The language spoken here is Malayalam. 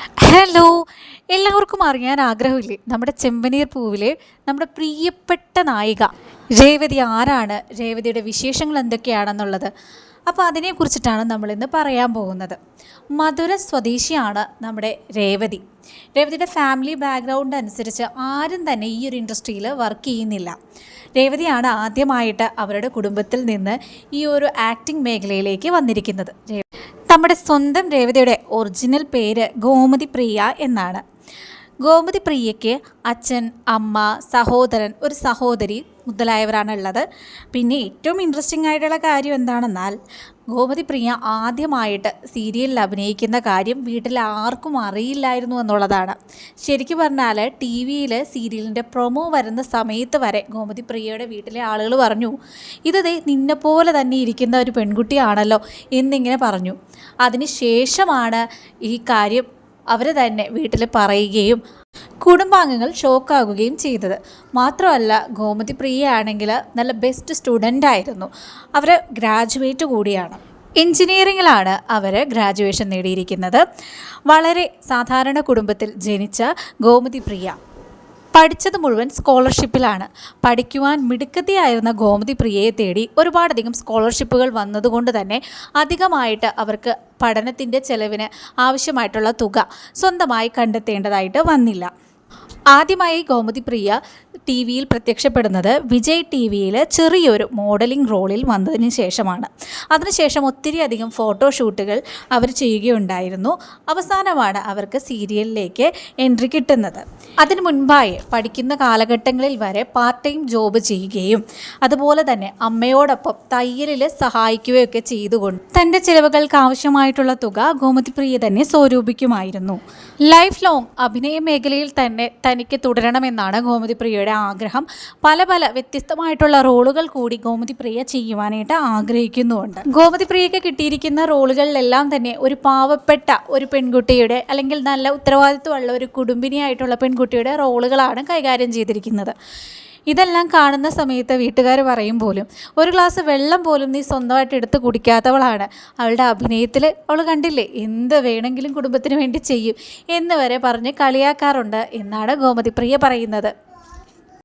ഹലോ എല്ലാവർക്കും അറിയാൻ ആഗ്രഹമില്ലേ? നമ്മുടെ ചെമ്പനീർ പൂവിലെ നമ്മുടെ പ്രിയപ്പെട്ട നായിക. രേവതി ആരാണ്? രേവതിയുടെ വിശേഷങ്ങൾ എന്തൊക്കെയാണെന്നുള്ളത്. അപ്പോൾ അതിനെക്കുറിച്ചിട്ടാണ് നമ്മളിന്ന് പറയാൻ പോകുന്നത്. മധുര സ്വദേശിയാണ് നമ്മുടെ രേവതി. രേവതിയുടെ ഫാമിലി ബാക്ക്ഗ്രൗണ്ട് അനുസരിച്ച് ആരും തന്നെ ഈ ഒരു ഇൻഡസ്ട്രിയിൽ വർക്ക് ചെയ്യുന്നില്ല. രേവതിയാണ് ആദ്യമായിട്ട് അവരുടെ കുടുംബത്തിൽ നിന്ന് ഈ ഒരു ആക്ടിംഗ് മേഖലയിലേക്ക് വന്നിരിക്കുന്നത്. നമ്മുടെ സ്വന്തം രേവതിയുടെ ഒറിജിനൽ പേര് ഗോമതി പ്രിയ എന്നാണ്. ഗോമതി പ്രിയയ്ക്ക് അച്ഛൻ അമ്മ സഹോദരൻ ഒരു സഹോദരി മുതലായവരാണ് ഉള്ളത് പിന്നെ ഏറ്റവും ഇൻട്രസ്റ്റിംഗ് ആയിട്ടുള്ള കാര്യം എന്താണെന്നാൽ ഗോമതി പ്രിയ ആദ്യമായിട്ട് സീരിയലിൽ അഭിനയിക്കുന്ന കാര്യം വീട്ടിൽ ആർക്കും അറിയില്ലായിരുന്നു എന്നുള്ളതാണ്. ശരിക്കും പറഞ്ഞാൽ ടി വിയിൽ സീരിയലിന്റെ പ്രൊമോ വരുന്ന സമയത്ത് വരെ ഗോമതി പ്രിയയുടെ വീട്ടിലെ ആളുകൾ പറഞ്ഞു ഇത് നിന്നെപ്പോലെ തന്നെ ഇരിക്കുന്ന ഒരു പെൺകുട്ടിയാണല്ലോ എന്നിങ്ങനെ പറഞ്ഞു. അതിന് ശേഷമാണ് ഈ കാര്യം അവർ തന്നെ വീട്ടിൽ പറയുകയും കുടുംബാംഗങ്ങൾ ഷോക്കാകുകയും ചെയ്തത്. മാത്രമല്ല ഗോമതി പ്രിയ ആണെങ്കിൽ നല്ല ബെസ്റ്റ് സ്റ്റുഡന്റ് ആയിരുന്നു. അവർ ഗ്രാജുവേറ്റ് കൂടിയാണ്. എഞ്ചിനീയറിങ്ങിലാണ് അവർ ഗ്രാജുവേഷൻ നേടിയിരിക്കുന്നത്. വളരെ സാധാരണ കുടുംബത്തിൽ ജനിച്ച ഗോമതി പ്രിയ. പഠിച്ചത് മുഴുവൻ സ്കോളർഷിപ്പിലാണ്. പഠിക്കുവാൻ മിടുക്കത്തിയായിരുന്ന ഗോമതി പ്രിയയെ തേടി ഒരുപാടധികം സ്കോളർഷിപ്പുകൾ വന്നതുകൊണ്ട് തന്നെ അധികമായിട്ട് അവർക്ക് പഠനത്തിന്റെ ചെലവിന് ആവശ്യമായിട്ടുള്ള തുക സ്വന്തമായി കണ്ടെത്തേണ്ടതായിട്ട് വന്നില്ല. ആദ്യമായി ഗോമതി പ്രിയ ടി വിയിൽ പ്രത്യക്ഷപ്പെടുന്നത് വിജയ് ടി വിയിൽ ചെറിയൊരു മോഡലിംഗ് റോളിൽ വന്നതിന് ശേഷമാണ്. അതിനുശേഷം ഒത്തിരി അധികം ഫോട്ടോഷൂട്ടുകൾ അവർ ചെയ്യുകയുണ്ടായിരുന്നു. അവസാനമാണ് അവർക്ക് സീരിയലിലേക്ക് എൻട്രി കിട്ടുന്നത്. അതിനു മുൻപായി പഠിക്കുന്ന കാലഘട്ടങ്ങളിൽ വരെ പാർട്ട് ടൈം ജോബ് ചെയ്യുകയും അതുപോലെ തന്നെ അമ്മയോടൊപ്പം തയ്യലിൽ സഹായിക്കുകയൊക്കെ ചെയ്തുകൊണ്ട് തന്റെ ചിലവുകൾക്ക് ആവശ്യമായിട്ടുള്ള തുക ഗോമതി പ്രിയ തന്നെ സ്വരൂപിക്കുമായിരുന്നു. ലൈഫ് ലോങ് അഭിനയ മേഖലയിൽ തന്നെ തനിക്ക് തുടരണമെന്നാണ് ഗോമതി പ്രിയയുടെ ആഗ്രഹം. പല പല വ്യത്യസ്തമായിട്ടുള്ള റോളുകൾ കൂടി ഗോമതി പ്രിയ ചെയ്യുവാനായിട്ട് ആഗ്രഹിക്കുന്നുണ്ട്. ഗോമതി പ്രിയയ്ക്ക് കിട്ടിയിരിക്കുന്ന റോളുകളിലെല്ലാം തന്നെ ഒരു പാവപ്പെട്ട ഒരു പെൺകുട്ടിയുടെ അല്ലെങ്കിൽ നല്ല ഉത്തരവാദിത്വമുള്ള ഒരു കുടുംബിനിയായിട്ടുള്ള പെൺകുട്ടിയുടെ റോളുകളാണ് കൈകാര്യം ചെയ്തിരിക്കുന്നത്. ഇതെല്ലാം കാണുന്ന സമയത്ത് വീട്ടുകാർ പറയും പോലും ഒരു ഗ്ലാസ് വെള്ളം പോലും നീ സ്വന്തമായിട്ട് എടുത്ത് കുടിക്കാത്തവളാണ്. അവളുടെ അഭിനയത്തിൽ അവൾ കണ്ടില്ലേ? എന്ത് വേണമെങ്കിലും കുടുംബത്തിന് വേണ്ടി ചെയ്യും എന്ന് വരെ പറഞ്ഞ് കളിയാക്കാറുണ്ട് എന്നാണ് ഗോമതി പ്രിയ പറയുന്നത്.